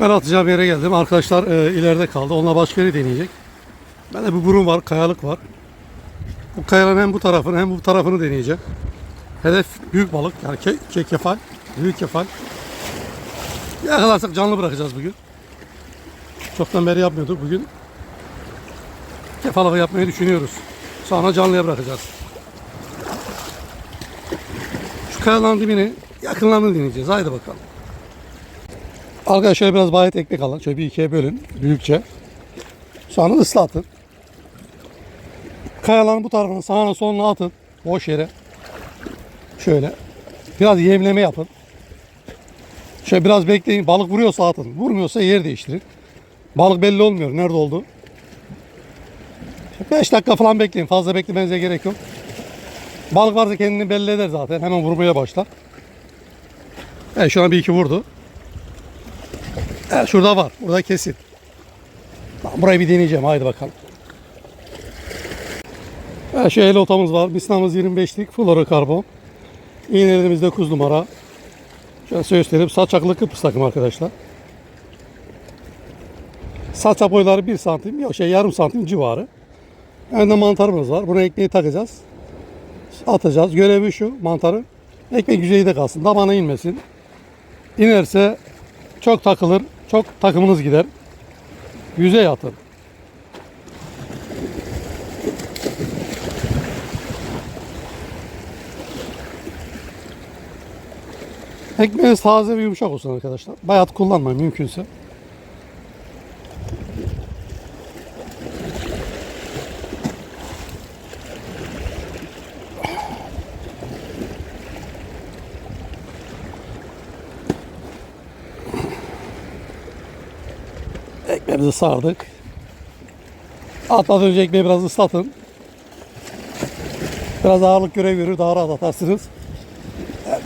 Ben atacağım yere geldim. Arkadaşlar e, ileride kaldı. Onunla başka yeri deneyecek. Ben de bir burun var, kayalık var. Bu kayanın hem bu tarafını hem bu tarafını deneyeceğim. Hedef büyük balık yani ke, ke- kefal, büyük kefal. Yakalarsak canlı bırakacağız bugün. Çoktan beri yapmıyorduk bugün. Kefal avı yapmayı düşünüyoruz. Sonra canlıya bırakacağız. Şu kayaların dibini yakınlarını deneyeceğiz. Haydi bakalım. Arkadaşlar biraz bayat ekmek alın. Şöyle bir ikiye bölün. Büyükçe. Sonra ıslatın. Kayaların bu tarafını sağına soluna atın. Boş yere. Şöyle. Biraz yemleme yapın. Şöyle biraz bekleyin. Balık vuruyorsa atın. Vurmuyorsa yer değiştirin. Balık belli olmuyor. Nerede oldu? 5 dakika falan bekleyin. Fazla beklemenize gerek yok. Balık varsa kendini belli eder zaten. Hemen vurmaya başlar. Evet şu an bir iki vurdu. Evet, şurada var. Burada kesin. Tamam, burayı bir deneyeceğim. Haydi bakalım. Evet, şu el otamız var. Bisnamız 25'lik. Fluorokarbon. İğnelerimiz 9 numara. Şöyle göstereyim. Saçaklı Kıbrıs takım arkadaşlar. Saçak boyları 1 santim. Yok şey yarım santim civarı. Önde mantarımız var. Buna ekmeği takacağız. Atacağız. Görevi şu mantarın. Ekmek yüzeyde kalsın. Damana inmesin. İnerse çok takılır. Çok takımınız gider. Yüzey atın. Ekmeğiniz taze ve yumuşak olsun arkadaşlar. Bayat kullanmayın mümkünse. Ekmeğimizi sardık. Atmadan önce ekmeği biraz ıslatın. Biraz ağırlık görev görür, daha rahat atarsınız.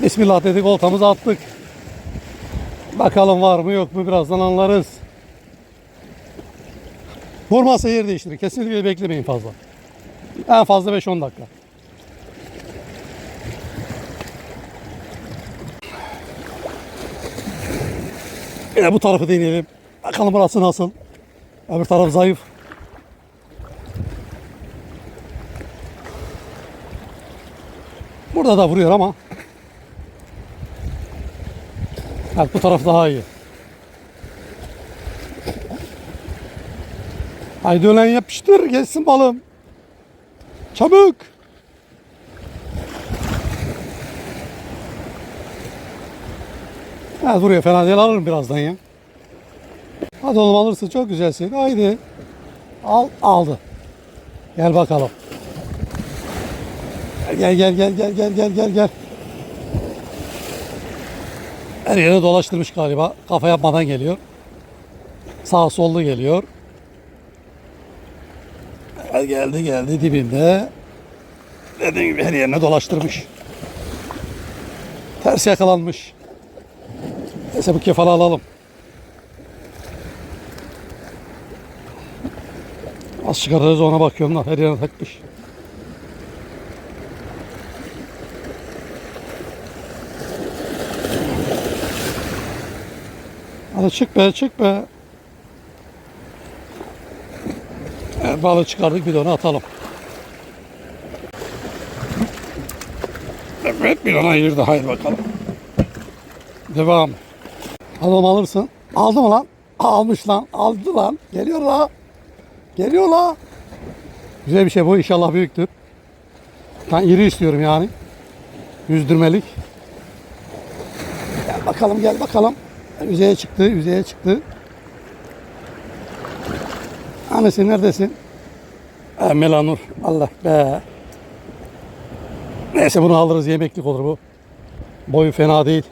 Bismillah dedik, oltamızı attık. Bakalım var mı yok mu birazdan anlarız. Vurmazsa yer değiştirin. Kesinlikle beklemeyin fazla. En fazla 5-10 dakika. Bir bu tarafı deneyelim. Bakalım burası nasıl. Öbür taraf zayıf. Burada da vuruyor ama. Evet bu taraf daha iyi. Haydi ölen yapıştır gelsin balım. Çabuk. Evet vuruyor fena değil alırım birazdan ya. Hadi oğlum alırsın çok güzelsin. Haydi. Al aldı. Gel bakalım. Gel gel gel gel gel gel gel gel. Her yere dolaştırmış galiba. Kafa yapmadan geliyor. Sağ sollu geliyor. Gel geldi geldi dibinde. Dediğim gibi her yerine dolaştırmış. Ters yakalanmış. Neyse bu kefalı alalım. Az çıkarırız ona bakıyorum da her yerine takmış. Hadi çık be çık be. Evet, balığı çıkardık bir de onu atalım. Evet bir ona ayırdı haydi bakalım. Devam. Adam alırsın. Aldı mı lan? Almış lan. Aldı lan. Geliyor la. Geliyor la. Güzel bir şey bu. İnşallah büyüktür. Ben iri istiyorum yani. Yüzdürmelik. Gel bakalım gel bakalım. Yüzeye çıktı. Yüzeye çıktı. Annesi neredesin? Ha, Melanur. Allah be. Neyse bunu alırız. Yemeklik olur bu. Boyu fena değil.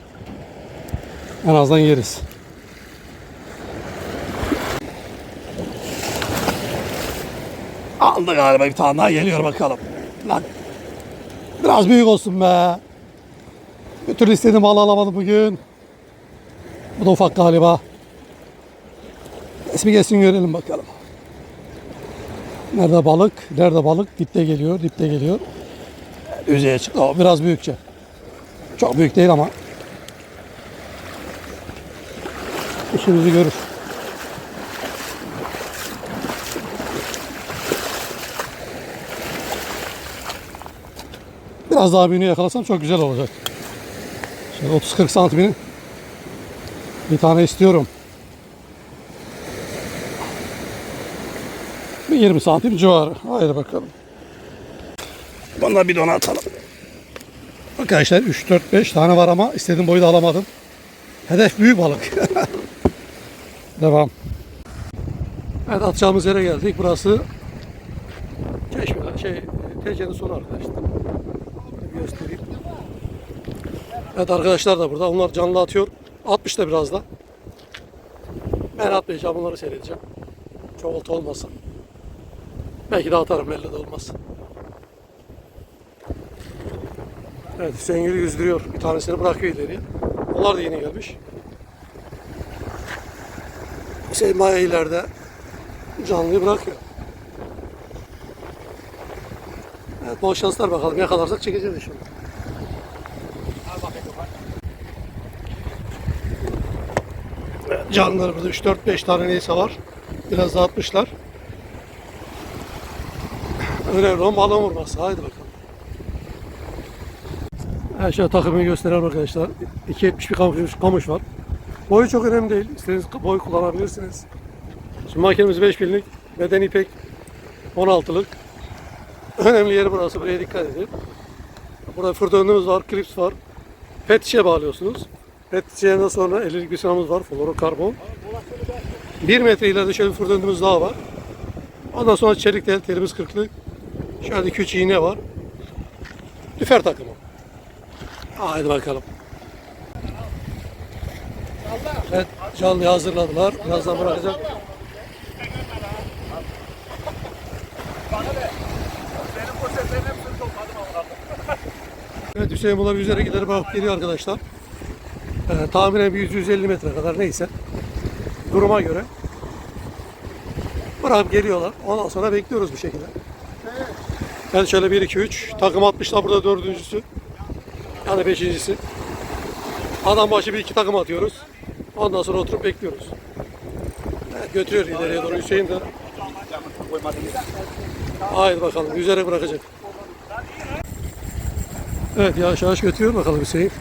En azından yeriz. Aldı galiba bir tane daha geliyor bakalım. Lan. Biraz büyük olsun be. Bir türlü istediğim balı alamadım bugün. Bu da ufak galiba. İsmi gelsin görelim bakalım. Nerede balık? Nerede balık? Dipte geliyor, dipte geliyor. Yüzeye çık. O biraz büyükçe. Çok büyük değil ama. işimizi görür. Biraz daha büyüğünü yakalasam çok güzel olacak. Şöyle 30-40 santimini bir tane istiyorum. Bir 20 santim civarı. Haydi bakalım. Bana bir dona atalım. Arkadaşlar 3, 4, 5 tane var ama istediğim boyu da alamadım. Hedef büyük balık. Devam. Evet atacağımız yere geldik. Burası Çeşme, şey, Tece'nin sonu arkadaşlar. Bir göstereyim. Evet arkadaşlar da burada. Onlar canlı atıyor. 60 da biraz da. Ben atmayacağım. Bunları seyredeceğim. Çok olta olmasın. Belki de atarım. Belli de olmaz. Evet Hüseyin Gül yüzdürüyor. Bir tanesini bırakıyor ileriye. Onlar da yeni gelmiş. Hüseyin Maya ileride canlıyı bırakıyor. Evet bol şanslar bakalım. Yakalarsak çekeceğiz inşallah. Burada 3-4-5 tane neyse var. Biraz da atmışlar. Önemli olan balığın vurması. Haydi bakalım. Her şey takımını gösterelim arkadaşlar. 2.70 bir kamış, kamış var. Boyu çok önemli değil. İstediğiniz boy kullanabilirsiniz. Şimdi makinemiz 5000'lik. Beden ipek 16'lık. Önemli yeri burası. Buraya dikkat edin. Burada fırdönümüz var, klips var. Pet şişe bağlıyorsunuz. Pet şişeden sonra 50'lik bir sıramız var. Fluorokarbon. 1 metre ileride şöyle bir fırdönümüz daha var. Ondan sonra çelik tel, telimiz 40'lık. Şöyle 2-3 iğne var. Lüfer takımı. Haydi bakalım. Evet, canlıyı hazırladılar. Birazdan bırakacak. Evet Hüseyin Bula bir üzere gider bakıp geliyor arkadaşlar. Ee, tahminen bir 100-150 metre kadar neyse. Duruma göre. Bırakıp geliyorlar. Ondan sonra bekliyoruz bu şekilde. Ben şöyle 1-2-3. Takım atmışlar burada dördüncüsü. Yani beşincisi. Adam başı bir iki takım atıyoruz. Ondan sonra oturup bekliyoruz. Evet, götürüyor ileriye doğru Hüseyin de. Haydi bakalım üzere bırakacak. Evet yavaş yavaş götürüyor bakalım Hüseyin.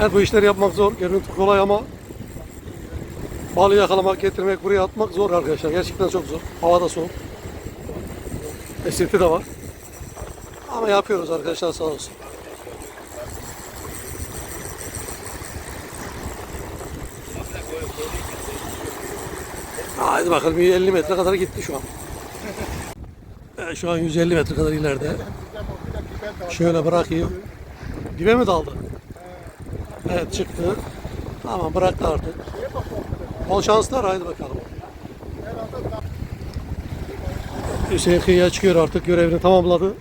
Evet bu işleri yapmak zor. Görüntü kolay ama balı yakalamak, getirmek, buraya atmak zor arkadaşlar. Gerçekten çok zor. Hava da soğuk. Esinti de var. Ama yapıyoruz arkadaşlar sağ olsun. Haydi bakalım 150 metre kadar gitti şu an. Şu an 150 metre kadar ileride. Şöyle bırakayım. Dibe mi daldı? Evet çıktı. Tamam bıraktı artık. Bol şanslar haydi bakalım. Hüseyin kıyıya çıkıyor artık görevini tamamladı.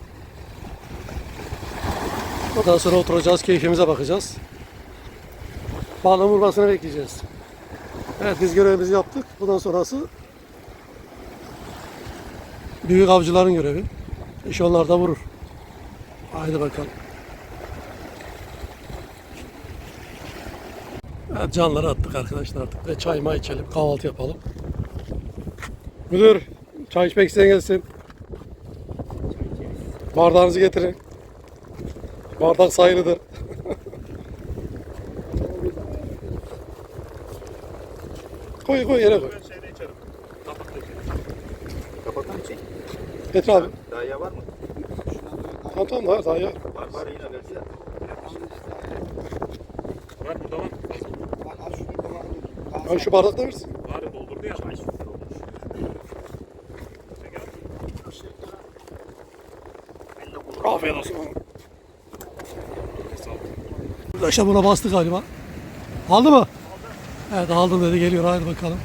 Ondan sonra oturacağız keyfimize bakacağız. Balığın vurmasını bekleyeceğiz. Evet biz görevimizi yaptık. Bundan sonrası büyük avcıların görevi. İş onlar da vurur. Haydi bakalım. Canları attık arkadaşlar artık ve çay may içelim kahvaltı yapalım. Müdür çay içmek isteyen gelsin. Bardağınızı getirin. Bardak sayılıdır. koy koy yere koy. Şeyde içerim. Kapatın. Kapatın için. Getir abi. Daha var mı? Tamam tamam daha, daha ya. Var var yine versin. Var burada var. Abi şu bardakta versin. Var doldurdu ya. Afiyet olsun. Arkadaşlar buna bastı galiba. Aldı mı? Evet aldım dedi geliyor haydi bakalım.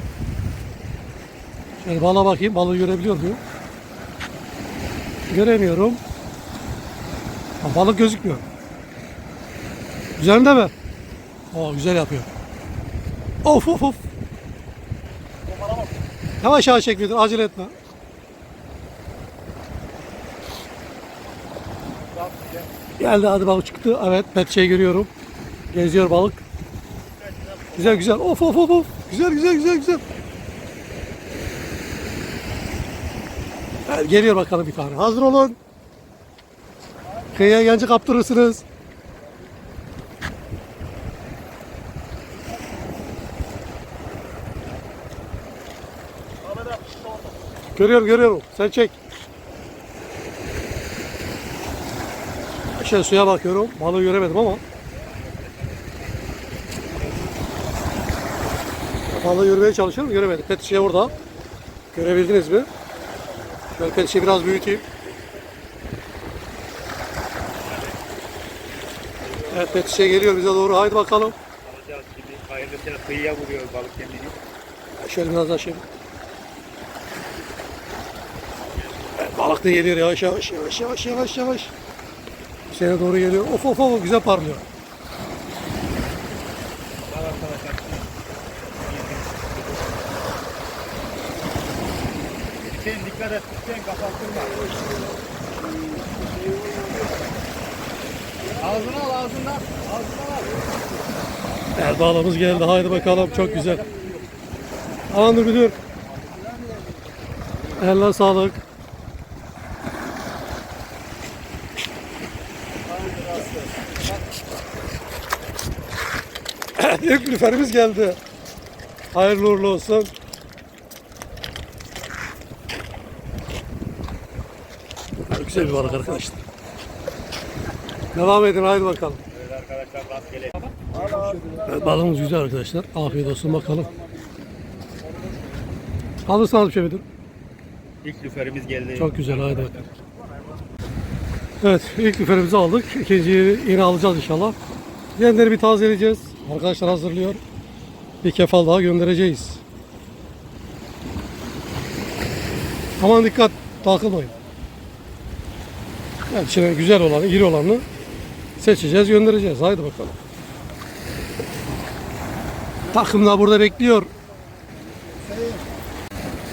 Şöyle bala bakayım balığı görebiliyor muyum? Göremiyorum. Ha, balık gözükmüyor. Üzerinde mi? Oo güzel yapıyor. Of of of. Yavaş yavaş çek Müdür, acele etme. Geldi hadi balık çıktı. Evet pet şey görüyorum. Geziyor balık. Güzel güzel. Of of of of. Güzel güzel güzel güzel. Evet, geliyor bakalım bir tane. Hazır olun. Kıyıya gelince kaptırırsınız. Görüyorum görüyorum. Sen çek. Şey suya bakıyorum. Balığı göremedim ama. Balığı görmeye çalışıyorum. Göremedim. Pet şişe orada. Görebildiniz mi? Şöyle pet şişeyi biraz büyüteyim. Evet pet şişe geliyor bize doğru. Haydi bakalım. Alacağız şimdi. Hayırlısıyla kıyıya vuruyor balık kendini. Şöyle biraz daha şey. Evet, balık da geliyor yavaş yavaş yavaş yavaş yavaş yavaş. Hüseyin'e doğru geliyor. Of of of güzel parlıyor. Hüseyin dikkat et. Hüseyin kapattırma. Ağzına al ağzına. Ağzına al. Balığımız geldi. Haydi bakalım çok güzel. Aman dur. Eline sağlık. İlk lüferimiz geldi. Hayırlı uğurlu olsun. Güzel bir balık arkadaşlar. Devam edin haydi bakalım. Evet arkadaşlar rastgele. Evet, balığımız güzel arkadaşlar. Afiyet olsun bakalım. Alırsanız bir şey midir? İlk lüferimiz geldi. Çok güzel haydi bakalım. Evet ilk lüferimizi aldık. İkinciyi yine alacağız inşallah. Diğerleri bir tazeleyeceğiz. Arkadaşlar hazırlıyor. Bir kefal daha göndereceğiz. Aman dikkat takılmayın. Evet, şimdi güzel olanı, iri olanı seçeceğiz, göndereceğiz. Haydi bakalım. Takım da burada bekliyor.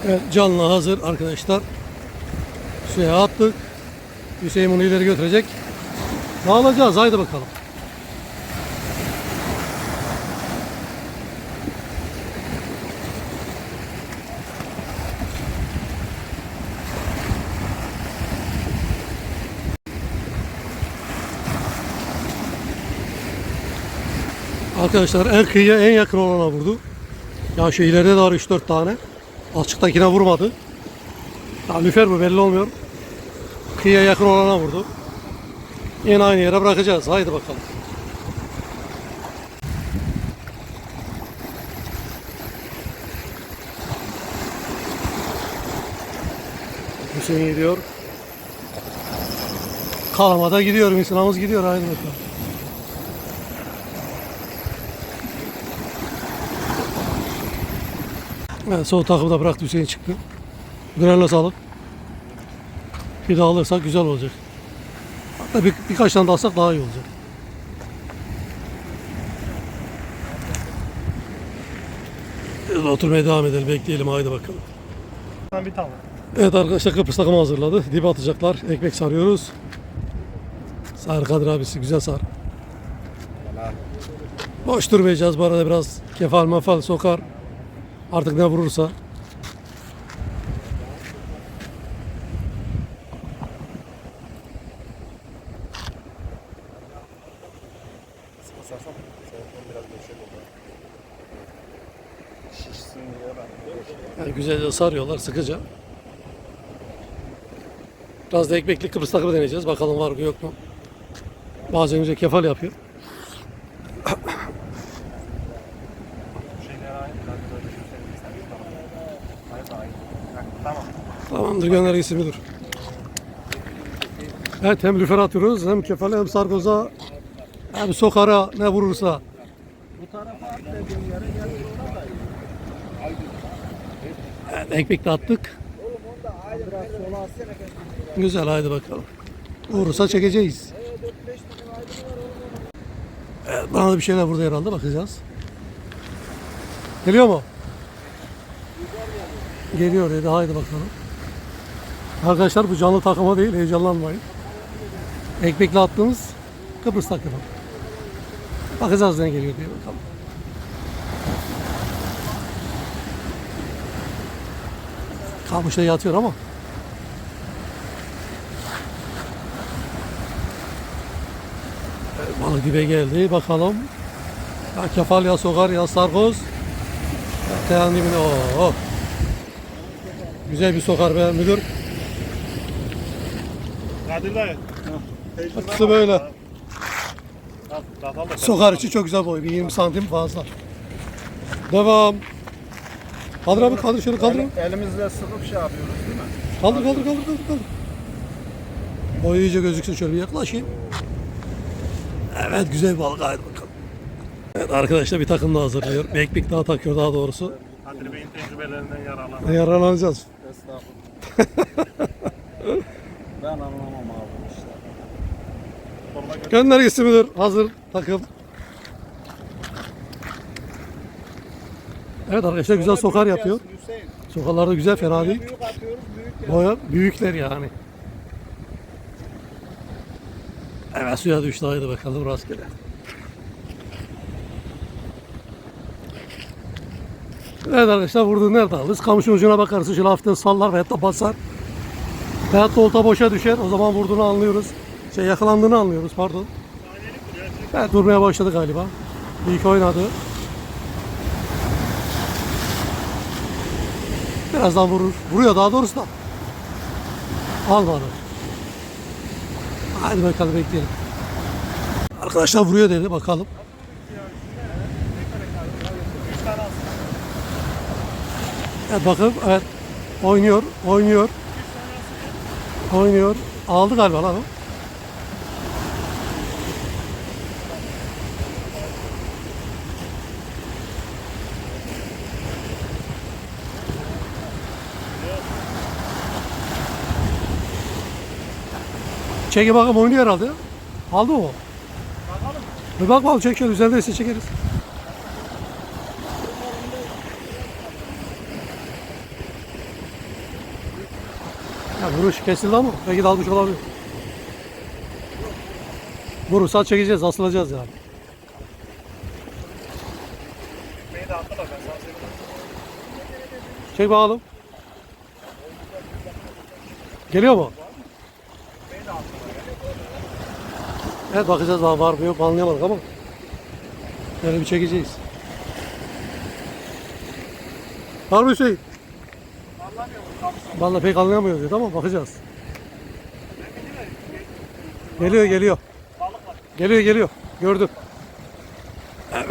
Evet, canlı hazır arkadaşlar. Suya attık. Hüseyin bunu ileri götürecek. Ne alacağız? Haydi bakalım. Arkadaşlar en kıyıya en yakın olana vurdu. Ya şu ileride de var 3-4 tane. Açıktakine vurmadı. Ya lüfer bu belli olmuyor. Kıyıya yakın olana vurdu. Yine aynı yere bırakacağız. Haydi bakalım. Hüseyin gidiyor. Kalmada gidiyor. Misinamız gidiyor. Haydi bakalım. Evet, sol takımı da bıraktı Hüseyin çıktı. Granla sağlık. Bir daha alırsak güzel olacak. Hatta bir, birkaç tane daha alsak daha iyi olacak. Biz oturmaya devam edelim, bekleyelim haydi bakalım. Bir tane. Evet arkadaşlar Kıbrıs takımı hazırladı. Dibe atacaklar. Ekmek sarıyoruz. Sar Kadir abisi güzel sar. Boş durmayacağız bu arada biraz kefal mefal sokar. Artık ne vurursa. Yani güzelce sarıyorlar sıkıca. Biraz da ekmekli Kıbrıs takımı deneyeceğiz. Bakalım var mı yok mu. Bazen güzel kefal yapıyor. Tamamdır göndergesi müdür. Evet hem lüfer atıyoruz hem kefale hem sargoza hem sokara ne vurursa. Evet, ekmek de attık. Güzel haydi bakalım. Vurursa çekeceğiz. Evet, bana da bir şeyler burada herhalde bakacağız. Geliyor mu? Geliyor dedi haydi bakalım. Arkadaşlar bu canlı takıma değil heyecanlanmayın. Ekmekle attığımız Kıbrıs takımı. Bakacağız ne geliyor diye bakalım. Kamışta yatıyor ama. Evet, balık dibe geldi. Bakalım. Ya kefal ya sokar ya sarkoz. Teyan dibine. Oh, oh. Güzel bir sokar be müdür. Kadir dayı. Atısı böyle. Sokar içi çok güzel boy. Bir 20 santim fazla. Devam. Kaldır abi kaldır şöyle kaldır. Elimizle sıkıp şey yapıyoruz değil mi? Kaldır kaldır kaldır kaldır kaldır. O iyice gözüksün şöyle bir yaklaşayım. Evet güzel bir balık haydi bakalım. Evet arkadaşlar bir takım da hazırlıyor. Backpick daha takıyor daha doğrusu. Kadir Bey'in tecrübelerinden yararlan. Yararlanacağız. Estağfurullah. ben işte. Sorma gö- Gönder gitsin müdür. Hazır takım. Evet arkadaşlar güzel sokar yapıyor. Hüseyin. Sokarlarda güzel fena değil. Boya büyükler yani. Evet suya düştü haydi bakalım rastgele. Evet arkadaşlar vurduğu nerede alırız? Kamışın ucuna bakarız. Şöyle hafiften sallar veyahut da basar. Veyahut da olta boşa düşer. O zaman vurduğunu anlıyoruz. Şey yakalandığını anlıyoruz pardon. Evet durmaya başladı galiba. Ki oynadı. Birazdan vurur. Vuruyor daha doğrusu da. Almadı. Hadi bakalım bekleyelim. Arkadaşlar vuruyor dedi bakalım. Evet bakın evet oynuyor oynuyor. Oynuyor. Aldı galiba lan o. Çeki bakalım oynuyor herhalde. Aldı o? Bir bak bakalım çek şöyle üzerindeyse çekeriz. Ya vuruş kesildi ama belki dalmış olabilir. Vurursa çekeceğiz, asılacağız yani. Çek bakalım. Geliyor mu? Evet bakacağız daha var mı yok anlayamadık ama böyle bir çekeceğiz. Var mı Hüseyin? Vallahi pek anlayamıyoruz diyor ama bakacağız. Geliyor geliyor. Geliyor geliyor. Gördüm.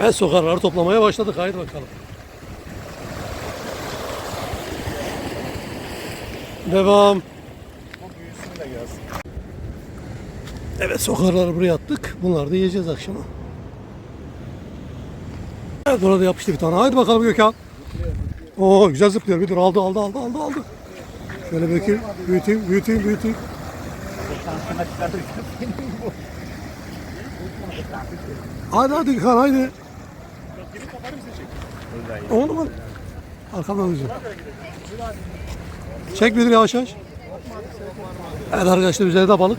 Evet sokarları toplamaya başladık. Haydi bakalım. Devam. Bu büyüsün de gelsin. Evet sokarları buraya attık. Bunları da yiyeceğiz akşama. Evet burada yapıştı bir tane. Haydi bakalım Gökhan. Oo güzel zıplıyor. Bir dur aldı aldı aldı aldı aldı. Şöyle bakayım. Büyüteyim büyüteyim büyüteyim. Hadi hadi Gökhan haydi. Onu mu? Arkamdan diyeceğim. Çek bir yavaş yavaş. Evet arkadaşlar üzerinde balık.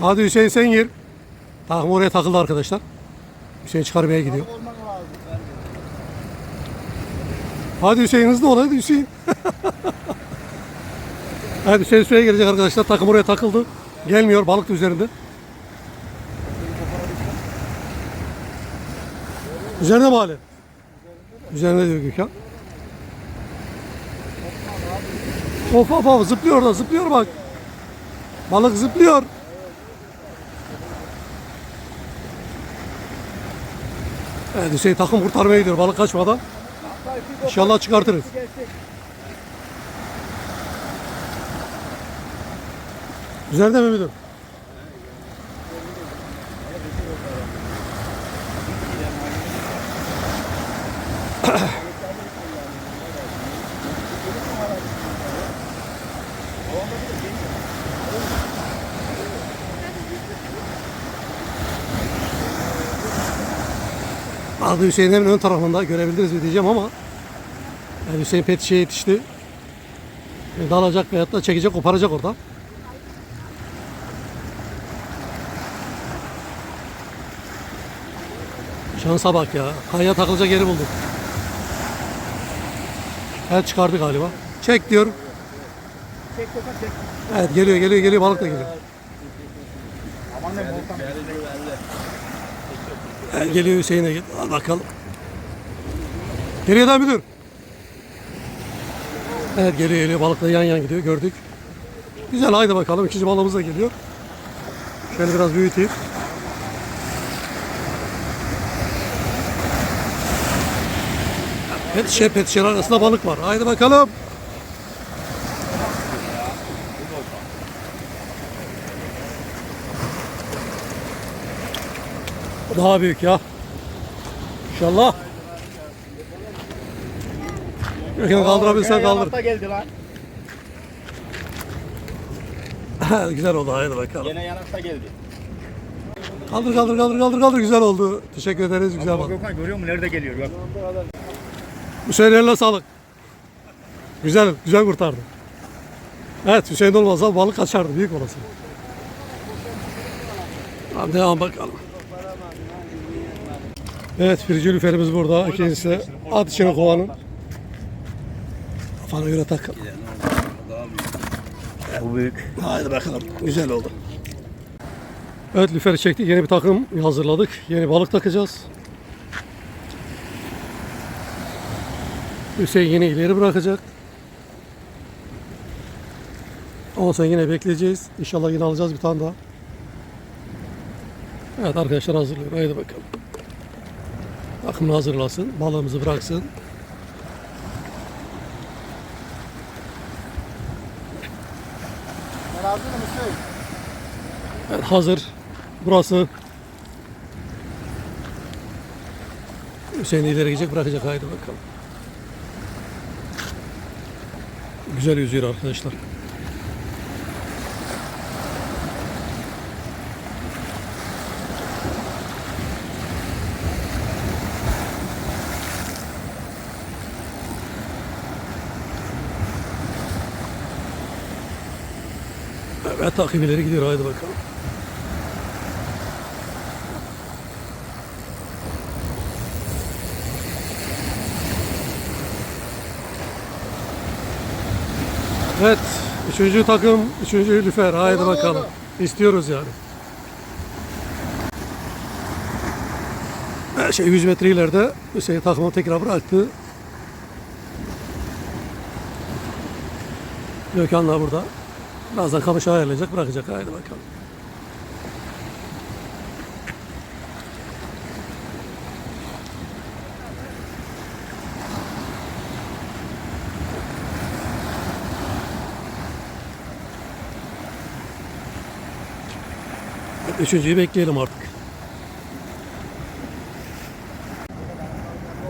Hadi Hüseyin sen gir. Takım oraya takıldı arkadaşlar. Hüseyin çıkarmaya gidiyor. Hadi Hüseyin hızlı ol hadi Hüseyin. hadi Hüseyin suya girecek arkadaşlar. Takım oraya takıldı. Gelmiyor balık da üzerinde. Üzerinde mi hali? Üzerinde diyor Gökhan. Of of of zıplıyor da zıplıyor bak. Balık zıplıyor. Evet Hüseyin takım kurtarmaya gidiyor balık kaçmadan. İnşallah çıkartırız. Üzerinde mi müdür? Adı Hüseyin hemen ön tarafında görebildiniz mi diyeceğim ama yani Hüseyin pet şişeye yetişti. E, Dalacak veyahut da çekecek koparacak oradan. Şansa bak ya. Kayaya takılacak yeri bulduk. Evet çıkardı galiba. Çek diyor. Evet geliyor geliyor geliyor balık da geliyor. Aman ne Evet, geliyor Hüseyin'e git. Al bakalım. Geriye devam dur. Evet geliyor geliyor balıkla yan yan gidiyor gördük. Güzel haydi bakalım ikinci balığımız da geliyor. Şöyle biraz büyüteyim. Pet şişe pet şişe arasında balık var. Haydi bakalım. Daha büyük ya. İnşallah. Gökhan kaldırabilirsen kaldır. Geldi lan. Güzel oldu haydi bakalım. Yine yanakta geldi. Kaldır kaldır kaldır kaldır kaldır güzel oldu. Teşekkür ederiz güzel Bak. Gökhan görüyor musun nerede geliyor bak. Hüseyin eline sağlık. Güzel güzel kurtardı. Evet Hüseyin olmazsa balık kaçardı büyük olasılık. Tamam devam bakalım. Evet birinci lüferimiz burada. İkincisi at içine kovanın. Kafana göre tak. Bu büyük. Haydi bakalım. Güzel oldu. Evet lüferi çektik. Yeni bir takım hazırladık. Yeni balık takacağız. Hüseyin yine ileri bırakacak. Sonra yine bekleyeceğiz. İnşallah yine alacağız bir tane daha. Evet arkadaşlar hazırlıyor. Haydi bakalım. Takımını hazırlasın. Balığımızı bıraksın. Ben hazırım Hüseyin. Evet, hazır. Burası. Hüseyin ileri gidecek bırakacak. Haydi bakalım. Güzel yüzüyor arkadaşlar. Evet takip ileri gidiyor. Haydi bakalım. Evet. Üçüncü takım, üçüncü lüfer. Haydi bakalım. İstiyoruz yani. Her şey 100 metre ileride Hüseyin takımı tekrar bıraktı. Gökhan da burada. Birazdan kamışı ayarlayacak, bırakacak. Haydi bakalım. Üçüncüyü bekleyelim artık.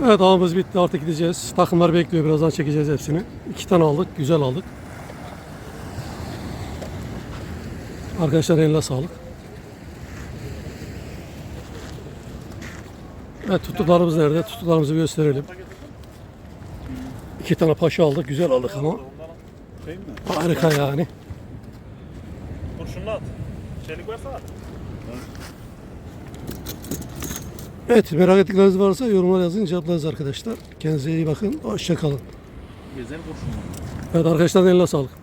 Evet avımız bitti artık gideceğiz. Takımlar bekliyor birazdan çekeceğiz hepsini. İki tane aldık güzel aldık. Arkadaşlar eline sağlık. Evet tuttuklarımız nerede? Tuttuklarımızı gösterelim. İki tane paşa aldık güzel aldık ama. Şey mi? Harika yani. Kurşunlu at. Çelik varsa at. Evet merak ettikleriniz varsa yorumlar yazın cevaplarız arkadaşlar. Kendinize iyi bakın. Hoşçakalın. Güzel kurşunlu. Evet arkadaşlar eline sağlık.